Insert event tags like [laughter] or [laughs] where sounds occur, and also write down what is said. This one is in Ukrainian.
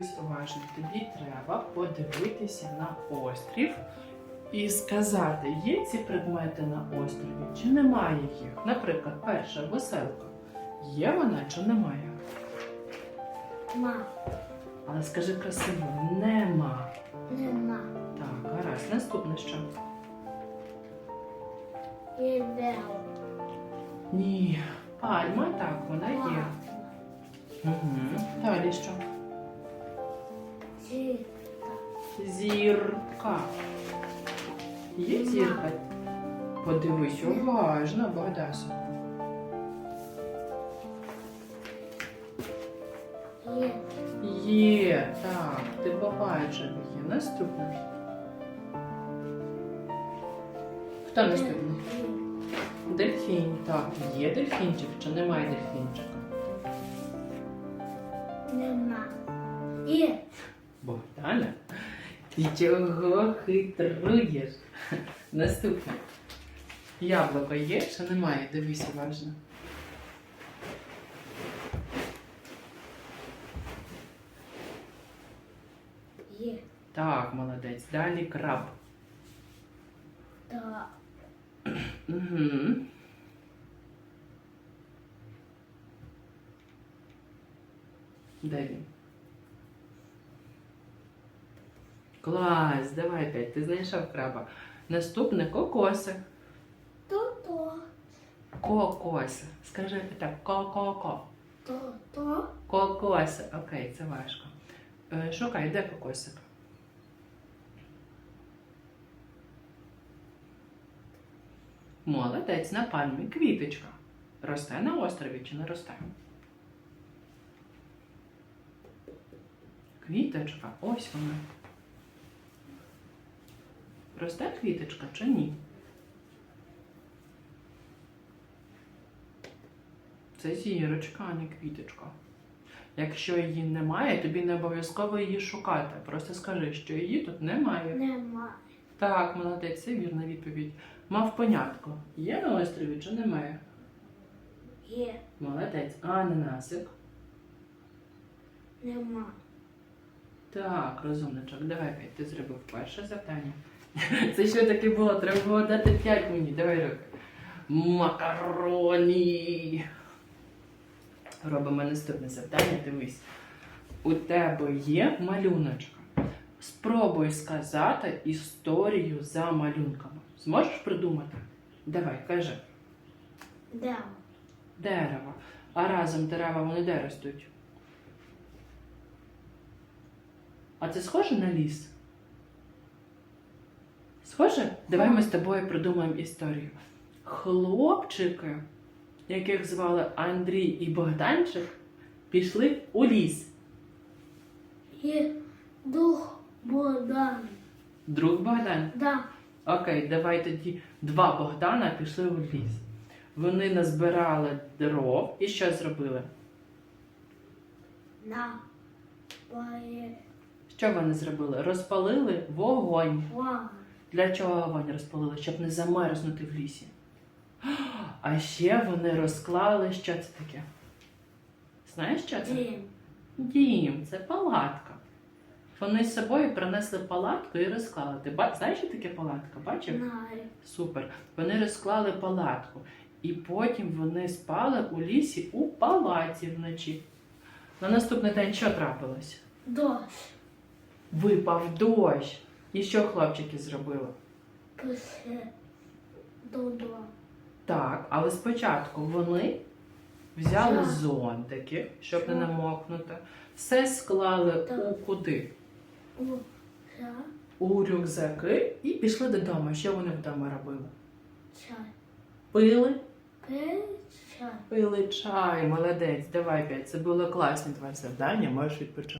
Уважно, тобі треба подивитися на острів і сказати, є ці предмети на острові чи немає їх. Наприклад, перша веселка. Є вона чи немає? Ма, Але скажи красиво, нема. нема. Так, гаразд. Наступне що? Ідео. Ні. Пальма, так, вона є. Угу. Далі що? Зірка. Є зірка? Подивись уважно, Богдасу. Є. Є, так, ти побачив є. Наступне. Хто наступний? Дельфін. Так, є дельфінчик чи немає дельфінчика? Нема. Є. Богдана, ти чого хитруєш? Наступне. Яблуко є чи немає? Дивись уважно. Є. Так, молодець. Далі краб. Та. Угу. Де Клас, давай п'ять. Ти знайшов краба. Наступне кокоси. То-то. Кокоси. Скажи так, ко-ко-ко. То-то. Кокоси. Окей, це важко. Е, шукай, де кокосик? Молодець на пальмі квіточка. Росте на острові чи не росте? Квіточка, ось вона. Росте квіточка чи ні? Це зірочка, а не квіточка. Якщо її немає, тобі не обов'язково її шукати. Просто скажи, що її тут немає. Нема. Так, молодець, це вірна відповідь. Мав понятку. Є на острові чи немає? Є. Молодець. А ананасик? Нема. Так, розумничок, давай. Ти зробив перше завдання. [laughs] Це що таке було? Треба було дати п'ять мені. Давай руки. Макароні. Робимо наступне завдання. Дивись. У тебе є малюночка. Спробуй сказати історію за малюнками. Зможеш придумати? Давай, кажи. Део. Дерево. А разом дерева вони де ростуть? А це схоже на ліс? Схоже? Давай ми з тобою придумаємо історію. Хлопчики, яких звали Андрій і Богданчик, пішли у ліс. Є. Дух Богдан. Друг Богдан. Да. Окей, давай тоді два Богдана пішли у ліс. Вони назбирали дров і що зробили? На. Що вони зробили? Розпалили вогонь. Ва. Для чого вогонь розпалили? Щоб не замерзнути в лісі. А ще вони розклали, що це таке? Знаєш, що це? Дім. Дім, це палатка. Вони з собою принесли палатку і розклали. Ти ба- знаєш, що таке палатка? Бачив? Знаю. Супер. Вони розклали палатку. І потім вони спали у лісі у палаці вночі. На наступний день що трапилось? Дощ. Випав дощ. І що хлопчики зробили? Пише. Додо. Так, але спочатку вони взяли зонтики, щоб не намокнути, все склали у куди? У. У рюкзаки і пішли додому. Що вони вдома робили? Чай. Пили, Пи. Чай. пили чай, молодець, давай п'ять. Це було класні два завдання, можеш відпочити.